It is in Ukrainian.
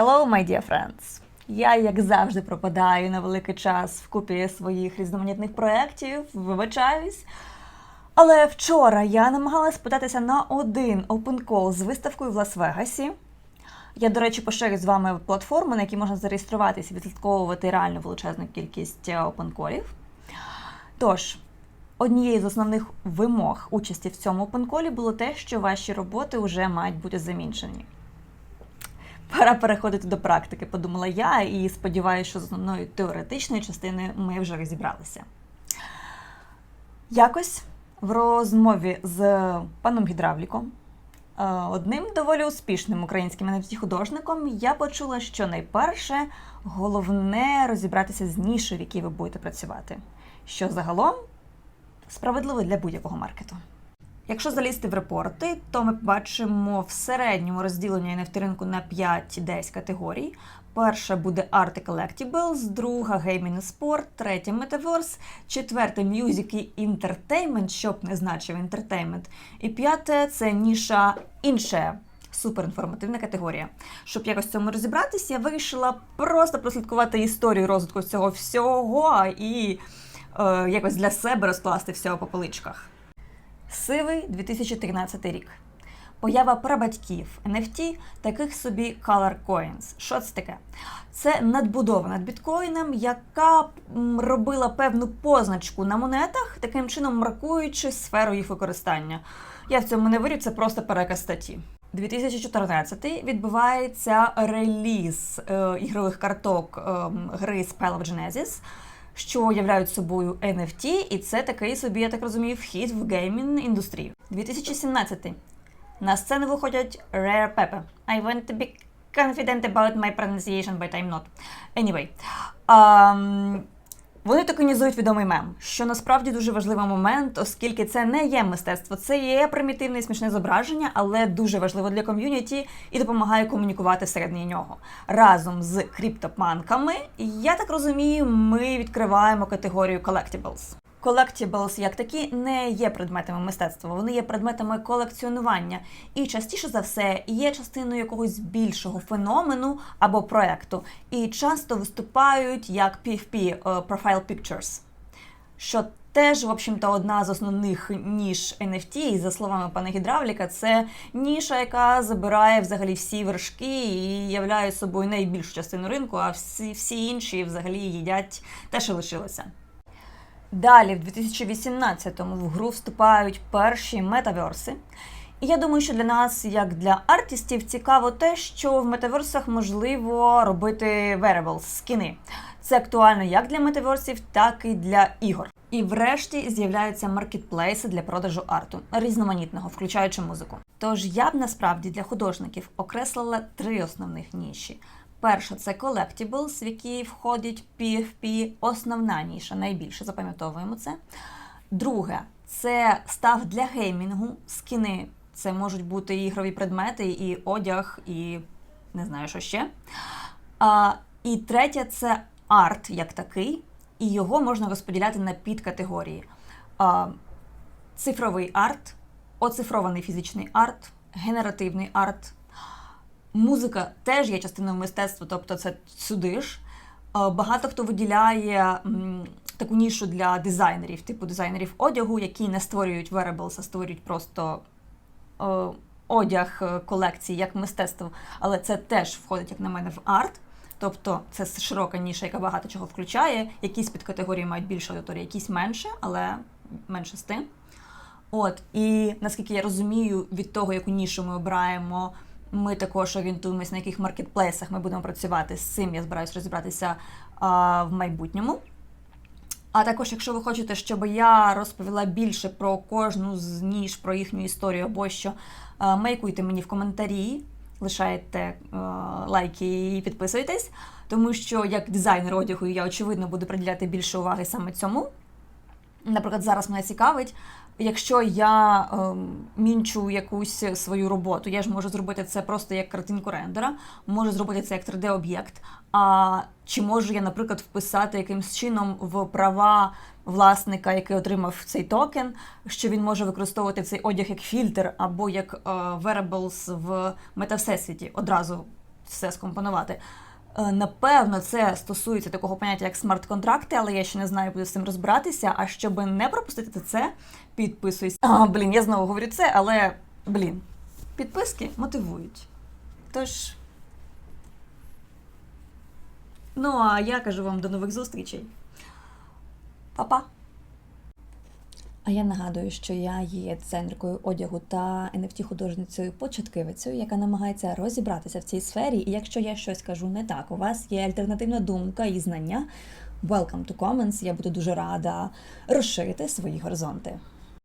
Hello, my dear friends! Я, як завжди, пропадаю на великий час в купі своїх різноманітних проєктів, вибачаюсь. Але вчора я намагалась податися на один open call з виставкою в Лас-Вегасі. Я, до речі, поширю з вами платформу, на якій можна зареєструватися і відслідковувати реально величезну кількість е, open callів. Тож, однією з основних вимог участі в цьому open call було те, що ваші роботи вже мають бути замінчені. Пора переходити до практики, подумала я, і сподіваюся, що з основною теоретичною частиною ми вже розібралися. Якось в розмові з паном гідравліком, е, одним доволі успішним українським NFT художником, я почула, що найперше головне розібратися з нішою, в якій ви будете працювати, що загалом справедливо для будь-якого маркету. Якщо залізти в репорти, то ми бачимо в середньому розділення NFT ринку на 5-10 категорій. Перша буде Art Collectibles, друга Gaming і Sport, третя Metaverse, четверте Music і Entertainment, що б не значив Entertainment, і п'яте це ніша інше. Суперінформативна категорія. Щоб якось в цьому розібратися, я вирішила просто прослідкувати історію розвитку цього всього і е, якось для себе розкласти все по поличках. Сивий 2013 рік. Поява прабатьків NFT, таких собі Color Coins. Що це таке? Це надбудова над біткоїном, яка робила певну позначку на монетах, таким чином маркуючи сферу їх використання. Я в цьому не вірю, це просто переказ статті. 2014 відбувається реліз е, ігрових карток е, гри Spell of Genesis, що являють собою NFT, і це такий собі, я так розумію, вхід в геймінг індустрію. 2017 на сцену виходять Rare Pepe. I want to be confident about my pronunciation, but I'm not. Anyway. Um, вони токенізують відомий мем, що насправді дуже важливий момент, оскільки це не є мистецтво, це є примітивне і смішне зображення, але дуже важливо для ком'юніті і допомагає комунікувати всередині нього. Разом з криптопанками, я так розумію, ми відкриваємо категорію collectibles. Collectibles як такі не є предметами мистецтва, вони є предметами колекціонування. І частіше за все є частиною якогось більшого феномену або проекту, і часто виступають як PFP е, Profile Pictures, що теж, в общем-то, одна з основних ніж NFT, і за словами пана гідравліка, це ніша, яка забирає взагалі всі вершки і являє собою найбільшу частину ринку, а всі, всі інші взагалі їдять те, що лишилося. Далі, в 2018-му в гру вступають перші метаверси. І я думаю, що для нас, як для артистів, цікаво те, що в метаверсах можливо робити wearables, скіни. Це актуально як для метаверсів, так і для ігор. І врешті з'являються маркетплейси для продажу арту різноманітного, включаючи музику. Тож я б насправді для художників окреслила три основних ніші. Перша це collectibles, в які входять PFP, основна ніша, найбільше запам'ятовуємо це. Друге це став для геймінгу, скіни. Це можуть бути ігрові предмети, і одяг, і не знаю, що ще. А, І третє це арт як такий, і його можна розподіляти на підкатегорії. А, Цифровий арт, оцифрований фізичний арт, генеративний арт. Музика теж є частиною мистецтва, тобто це сюди ж. Е, Багато хто виділяє таку нішу для дизайнерів, типу дизайнерів одягу, які не створюють wearables, а створюють просто е, одяг е, колекції як мистецтво. Але це теж входить, як на мене, в арт. Тобто це широка ніша, яка багато чого включає. Якісь підкатегорії мають більше аудиторії, якісь менше, але менше з тим. От, і наскільки я розумію, від того, яку нішу ми обираємо, ми також орієнтуємось, на яких маркетплейсах ми будемо працювати. З цим я збираюся розібратися а, в майбутньому. А також, якщо ви хочете, щоб я розповіла більше про кожну з ніж, про їхню історію або що, а, мейкуйте мені в коментарі, лишайте е, лайки і підписуйтесь, тому що як дизайнер одягу я очевидно буду приділяти більше уваги саме цьому. Наприклад, зараз мене цікавить, якщо я ем, мінчу якусь свою роботу, я ж можу зробити це просто як картинку рендера, можу зробити це як 3D-об'єкт. А чи можу я, наприклад, вписати якимсь чином в права власника, який отримав цей токен, що він може використовувати цей одяг як фільтр або як е, wearables в метавсесвіті одразу все скомпонувати. Е, Напевно, це стосується такого поняття, як смарт-контракти, але я ще не знаю, буду з цим розбиратися. А щоб не пропустити це, підписуйся. А, блін, я знову говорю це, але блін, підписки мотивують. Тож. Ну, а я кажу вам до нових зустрічей. Па-па! А я нагадую, що я є дизайнеркою одягу та nft художницею початківицею, яка намагається розібратися в цій сфері. І якщо я щось кажу не так, у вас є альтернативна думка і знання. Welcome to comments. Я буду дуже рада розширити свої горизонти.